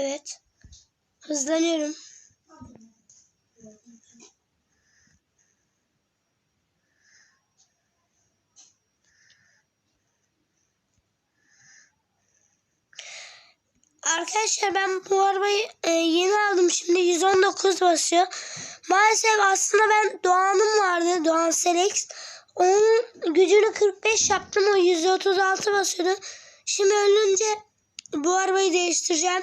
Evet. Hızlanıyorum. Arkadaşlar ben bu arabayı e, yeni aldım. Şimdi 119 basıyor. Maalesef aslında ben Doğan'ım vardı. Doğan Selex. Onun gücünü 45 yaptım. O 136 basıyordu. Şimdi ölünce bu arabayı değiştireceğim.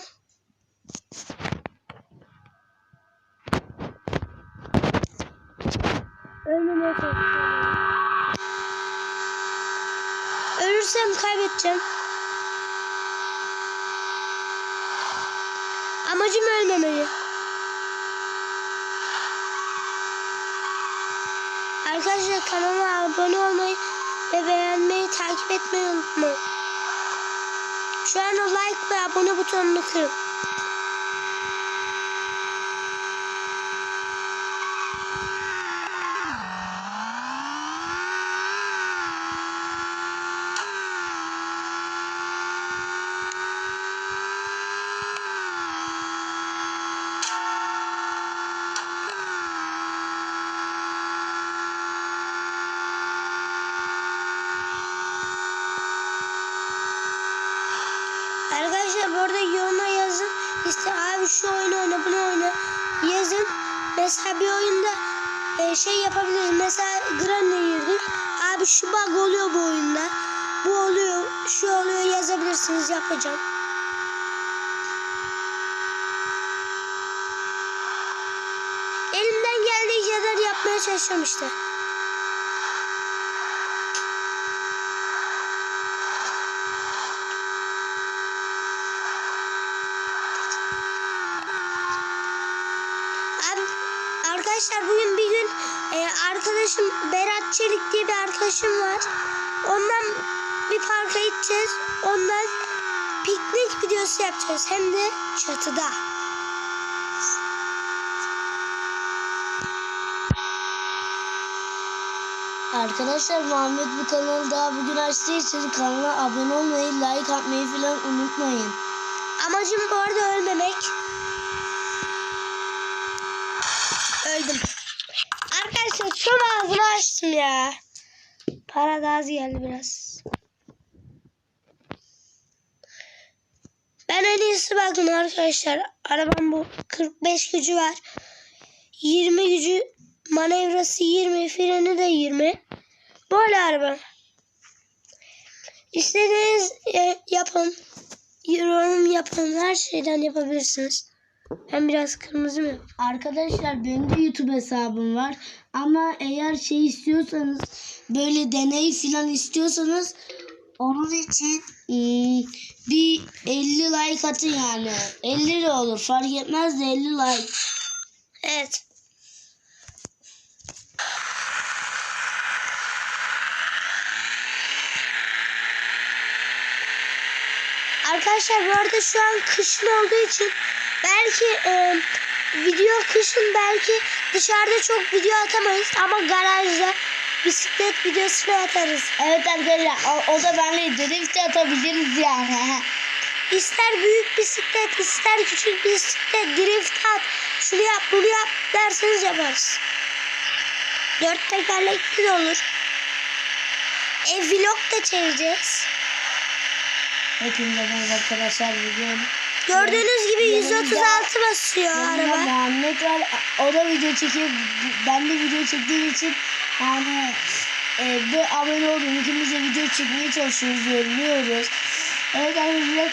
Ölmemeye çalışıyorum. Ölürsem kaybedeceğim. Amacım ölmemeli. Arkadaşlar kanalıma abone olmayı ve beğenmeyi, takip etmeyi unutmayın. Şu an o like ve abone butonunu kırın. Arkadaşlar bu arada yoruma yazın. İşte abi şu oyunu oyna bunu oyna yazın. Mesela bir oyunda e, şey yapabiliriz. Mesela Granny'e girdik. Abi şu bug oluyor bu oyunda. Bu oluyor, şu oluyor yazabilirsiniz yapacağım. Elimden geldiği kadar yapmaya çalışıyorum işte. Abi, arkadaşlar bugün bir gün e, arkadaşım Berat Çelik diye bir arkadaşım var. Ondan bir parka gideceğiz. Ondan piknik videosu yapacağız. Hem de çatıda. Arkadaşlar Muhammed bu kanalı daha bugün açtığı için kanala abone olmayı, like atmayı falan unutmayın. Amacım bu arada ölmemek. Öldüm. Arkadaşlar ağzımı açtım ya. Para da az geldi biraz. Ben en iyisi bakın arkadaşlar. Arabam bu. 45 gücü var. 20 gücü manevrası 20 freni de 20. Böyle araba. İstediğiniz e, yapın. Yorum yapın. Her şeyden yapabilirsiniz. Ben biraz kırmızı mı? Arkadaşlar benim de YouTube hesabım var. Ama eğer şey istiyorsanız böyle deney falan istiyorsanız onun için hmm, bir 50 like atın yani. 50 de olur fark etmez de 50 like. Evet. Arkadaşlar bu arada şu an kışın olduğu için belki e, video kışın belki dışarıda çok video atamayız ama garajda bisiklet videosu atarız. Evet arkadaşlar o, o da benle de atabiliriz yani. İster büyük bisiklet ister küçük bisiklet drift at şunu yap bunu yap derseniz yaparız. Dört tekerlekli de olur. E vlog da çevireceğiz. Hepinize merhaba arkadaşlar videom. Gördüğünüz gibi 136 basıyor araba. Muhammed var. O da video çekiyor. Ben de video çektiğim için yani e, bir abone oldum. İkimiz de video çekmeye çalışıyoruz. Yoruluyoruz. Evet arkadaşlar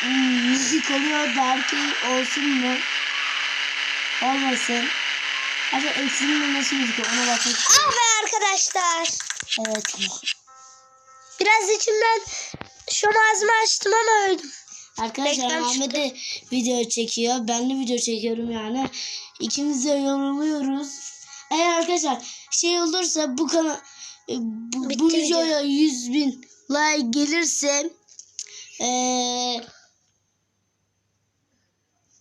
hmm, müzik oluyor. Belki olsun mu? Olmasın. Acaba eksimle nasıl müzik ona istiyorum. Ah be arkadaşlar. Evet. Biraz içimden şu ağzımı açtım ama öldüm. Arkadaşlar Muhammed de video çekiyor. Ben de video çekiyorum yani. İkimiz de yoruluyoruz. Eğer arkadaşlar şey olursa bu kanal e, bu, bu video. videoya 100 bin like gelirse eee